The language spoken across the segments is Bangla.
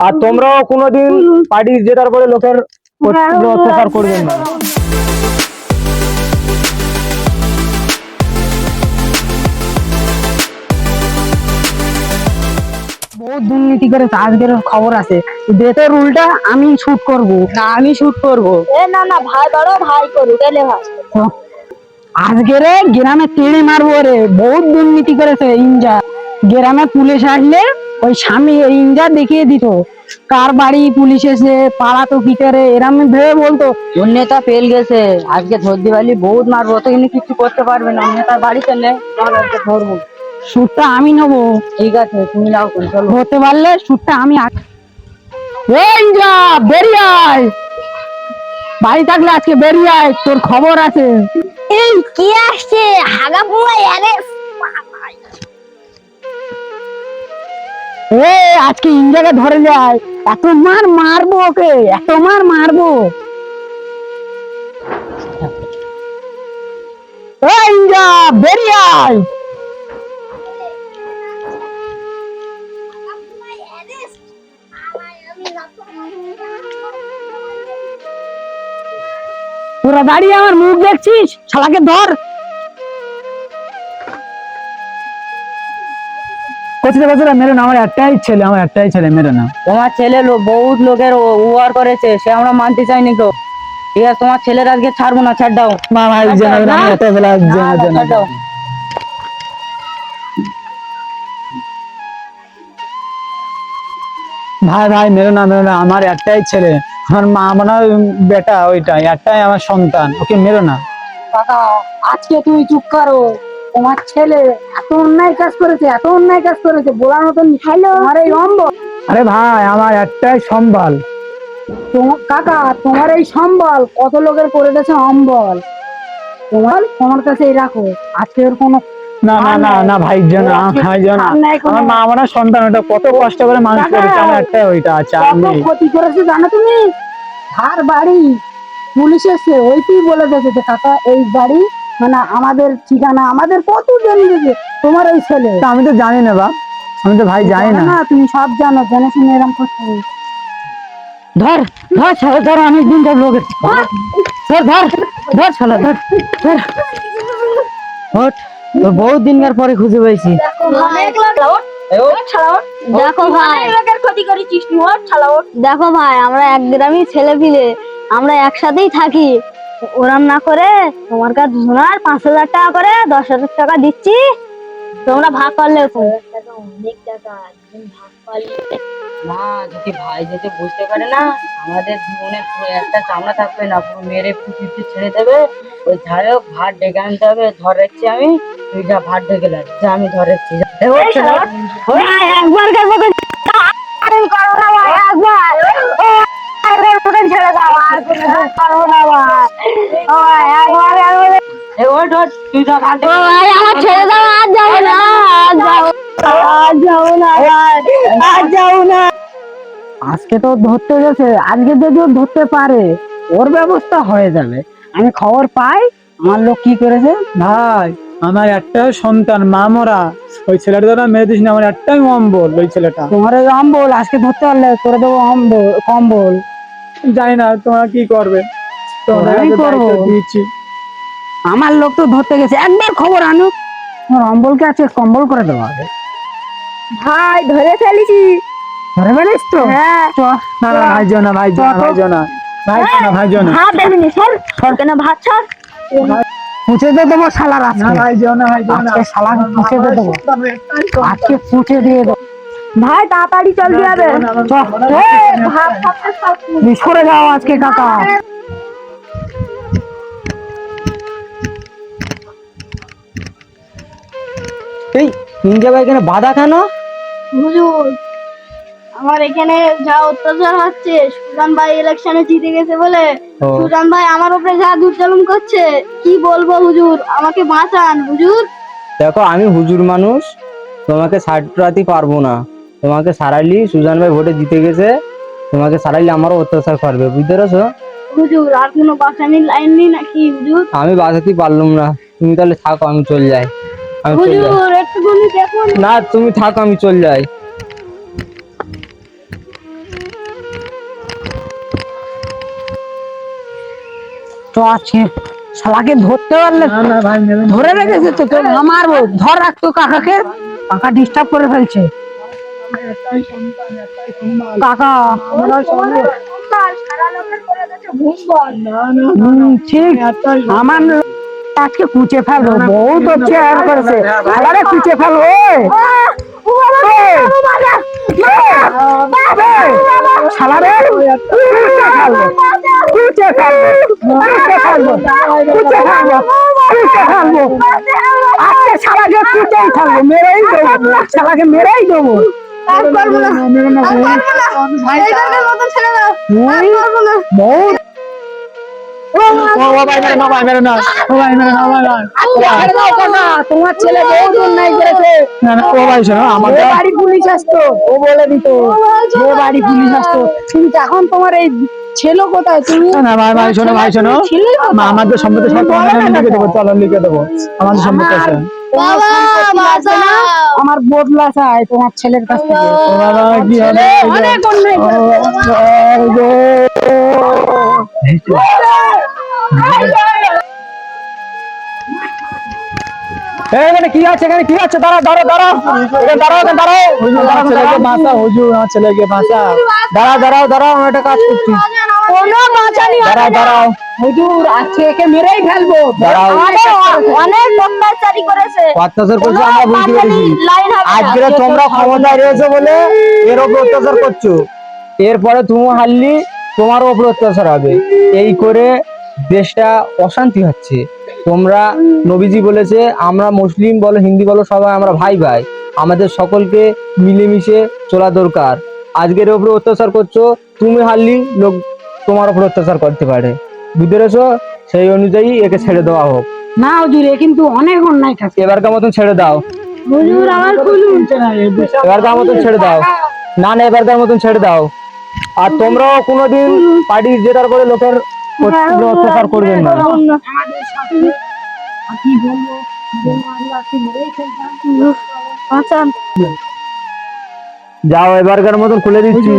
আর তোমরাও কোনোদিন পার্টি জেতার পরে লোকের অত্যাচার করবেন না। বহুত দুর্নীতি করেছে আজকের খবর আছে। ডেটের উল্টা আমি শুট করব না আমি শুট করব। এ না না ভাই বড় ভাই করুক এলে ভাই আজকের গ্রামে তেড়ে মারবো রে বহুত দুর্নীতি করেছে ইঞ্জা গ্রামে পুলিশ আসলে ওই স্বামী এই ইঞ্জা দেখিয়ে দিত। কার বাড়ি পুলিশ এসে পাড়া তো কি করে? এরম ভেবে বলতো ওর নেতা ফেল গেছে আজকে ধর দিবালি বহুত মারবো তো কিন্তু কিছু করতে পারবে না নেতার বাড়ি চলে আজকে ধরবো। শুটটা আমি নেব। ঠিক আছে তুমি যাও তুমি হতে পারলে শুটটা আমি বেরিয়ে আয়। বাড়ি থাকলে আজকে বেরিয়ে আয় তোর খবর আছে। এই কি আসছে? হাগা পুরো এ, আজকে ইন্ডিয়াকে ধরে যায়। এত মার মারবো ওকে, এত মার মারবো। এ, ইন্ডিয়া, বেরিয়ে আয়। তোরা দাঁড়িয়ে আমার মুখ দেখছিস? শালাকে ধর। মেরে না আমার একটাই ছেলে আমার একটাই ছেলে মেরে না তোমার ছেলে বহুত লোকের ওয়ার করেছে সে আমরা মানতে চাইনি তো। ঠিক আছে তোমার ছেলের আজকে ছাড়বো না ছাড় দাও। না ভাই। ভাই ভাই মেরো না মেরো না আমার একটাই ছেলে। আমার মা মনে হয় বেটা ওইটাই একটাই আমার সন্তান। ওকে মেরো না। কাকা আজকে তুমি চুপ করো। তোমার ছেলে এত অন্যায় কাজ করেছে এত অন্যায় কাজ করেছে বলার মতন হ্যালো তোমার এই অম্ব। আরে ভাই আমার একটাই সম্বল। তোমার কাকা তোমার এই সম্বল কত লোকের করে দিয়েছে অম্বল? তোমার তোমার কাছে এই রাখো। আজকে ওর কোনো না না না না ভাই জানা ভাই জানা আমার মা হয় সন্তান ওটা কত কষ্ট করে মানুষ করেছে আমার একটাই ওইটা আছে কত আমি। ক্ষতি করেছে জানো তুমি? ধার বাড়ি পুলিশ এসে ওইটাই বলে দিয়েছে যে কাকা এই বাড়ি মানে আমাদের ঠিকানা আমাদের কত জন তোমার এই ছেলে? আমি তো জানি না বাপ। আমি তো ভাই জানি না। না তুমি সব জানো জেনে শুনে এরকম করতে ধর ধর ছাড়া ধর অনেক দিন ধর লোকের ধর ধর ধর ছাড়া ধর ধর। ওঠ তোর বহুত দিনকার পরে খুঁজে পেয়েছি ভাই ক্ষতি করেছিস দেখো ভাই আমরা এক গ্রামই ছেলে পিলে আমরা একসাথেই থাকি। ওরাম না করে তোমার কাছে সোনার পাঁচ হাজার টাকা করে দশ হাজার টাকা দিচ্ছি। তোমরা ভাগ করলে অনেক টাকা ভাগ করলে। না যদি ভাই যদি বুঝতে পারে না আমাদের জীবনে একটা চামড়া থাকবে না পুরো মেরে পুকুরতে ছেড়ে দেবে। ওই হোক ভাত ডেকে আনতে হবে ধরেছি আমি তুই যা ভাত ডেকে লাগ যা আমি ধরেছি। একবার তুই যা ভাত ডেকে ভাই আমার ছেড়ে দাও আর যাব না আর যাব আর যাব না আর যাব না আজকে তো ধরতে গেছে আজকে যদি ও ধরতে পারে ওর ব্যবস্থা হয়ে যাবে। আমি খবর পাই আমার লোক কি করেছে? ভাই আমার একটাই সন্তান মা মরা। ওই ছেলেটা তো মেরে দিস না আমার একটাই অম্বল ওই ছেলেটা। তোমার অম্বল আজকে ধরতে পারলে করে দেবো অম্বল কম্বল। জানি না তোমরা কি করবে? তোমাদের আমি আমার লোক তো ধরতে গেছে একবার খবর আনুক অম্বলকে আজকে কম্বল করে দেওয়া হবে ভাই ধরে ফেলেছি ধরে ফেলিস তো হ্যাঁ চ না না ভাই জো ভাই জো ভাই ভাই ভাই ভাত দেবিনি সর সর কেন ভাত সর পুঁছে দিয়ে দেবো শালার না ভাই জো ভাই জো না আজকে পুঁছে দিয়ে দেবো আজকে পুঁছে দিয়ে দেবো ভাই তাড়াতাড়ি চল দিয়ে হবে চ ভাত খাতে সব তুমি সরে যাও আজকে কাকা এই নিনজা ভাই এখানে বাধা কেন? হুজুর আমার এখানে যা অত্যাচার হচ্ছে সুজান ভাই ইলেকশনে জিতে গেছে বলে সুজান ভাই আমার উপরে যা দুর্জলম করছে কি বলব হুজুর? আমাকে বাঁচান হুজুর। দেখো আমি হুজুর মানুষ তোমাকে সারাতে পারব না। তোমাকে সারাইলি সুজান ভাই ভোটে জিতে গেছে তোমাকে সারাইলে আমারও অত্যাচার করবে বুঝতে পেরেছ? হুজুর আর কোনো বাঁচানির লাইন নেই নাকি হুজুর? আমি বাঁচাতে পারলাম না। তুমি তাহলে থাকো আমি চলে যাই। হুজুর একটুখানি দেখুন না। তুমি থাকো আমি চলে যাই। তো আছে। শালাকে ধরতে পারলে না না ভাই মেরে ধরে রেখেছে তো তোকে মারবো। ধর রাখতো কাকাকে। কাকা ডিস্টার্ব করে ফেলছে। কাকা। আমরা সঙ্গে না না হুম, ঠিক। একটাই আমার আজকে কুচে ফেলব বহুত হচ্ছে আর করেছে আরে কুচে ফেলব শালারে কুচে ফেলব কুচে ফেলব কুচে ফেলব কুচে ফেলব কুচে ফেলব আজকে শালাকে কুচেই ফেলব মেরেই দেবো মেরেই দেবো না বহুত না না তোমার ছেলে বহুত অন্যায় করেছে না না ও ভাই শোনো আমার বাড়ি পুলিশ আসতো ও বলে দিত যে বাড়ি পুলিশ আসতো কিন্তু এখন তোমার এই ছেলে কোথায় তুমি না ভাই ভাই শোনো শোনো আমাদের সম্পত্তি সব লিখে দেবো চলো লিখে দেবো আমাদের সম্পত্তি আছে আমার বদলা চাই তোমার ছেলের কাছ থেকে অনেক অন্যায় করেছে। মানে কি আছে? এখানে কি আছে? দাঁড়া দাঁড়া দাঁড়া এখানে দাঁড়াও এখানে দাঁড়াও। ছেলেকে বাঁচা হুজুর আমার ছেলেকে বাঁচা দাঁড়াও দাঁড়াও দাঁড়াও আমি একটা কাজ করছি। কোনো বাঁচানি দাঁড়াও দাঁড়াও। হুজুর আজকে একে মেরেই ফেলব। অনেক অত্যাচারী করেছে। অত্যাচার করছ আমরা বুঝতে পেরেছি লাইন হবে না। আজকে তোমরা ক্ষমতায় রয়েছে বলে এর ওপর অত্যাচার করছ। এরপরে তুমি হারলি তোমার ওপর অত্যাচার হবে। এই করে দেশটা অশান্তি হচ্ছে। তোমরা নবীজি বলেছে আমরা মুসলিম বলো হিন্দি বলো সবাই আমরা ভাই ভাই। আমাদের সকলকে মিলেমিশে চলা দরকার। আজকের ওপরে অত্যাচার করছ তুমি হারলি লোক তোমার ওপর অত্যাচার করতে পারে। বুঝতে পেরেছ? সেই অনুযায়ী একে ছেড়ে দেওয়া হোক। না হুজুর এ কিন্তু অনেক অন্যায় থাকে। এবারকার মতন ছেড়ে দাও। হুজুর আমার কুলুম এবারকার মতন ছেড়ে দাও। না না এবারকার মতন ছেড়ে দাও। আর তোমরাও কোনোদিন পার্টি জেতার করে লোকের অত্যাচার করবেন না। আমরা আচ্ছা। যাও এবারকার মতন খুলে দিচ্ছি।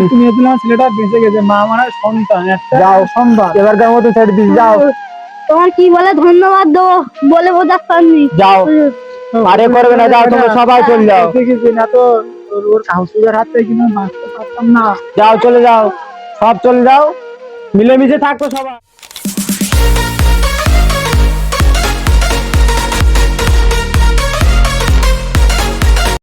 ছেলেটা বেঁচে গেছে মা মানে সন্তান একটা যাও সন্তান। এবারকার মতন ছেড়ে দিচ্ছি যাও। তোমার কি বলে? ধন্যবাদ দেবো বলে বোঝাতে পারিনি। যাও। আরে করবে না যাও তোমরা সবাই চলে যাও। না তো ওর হাত থেকে যাও চলে যাও। সব চলে যাও। মিলেমিশে থাকো সবাই।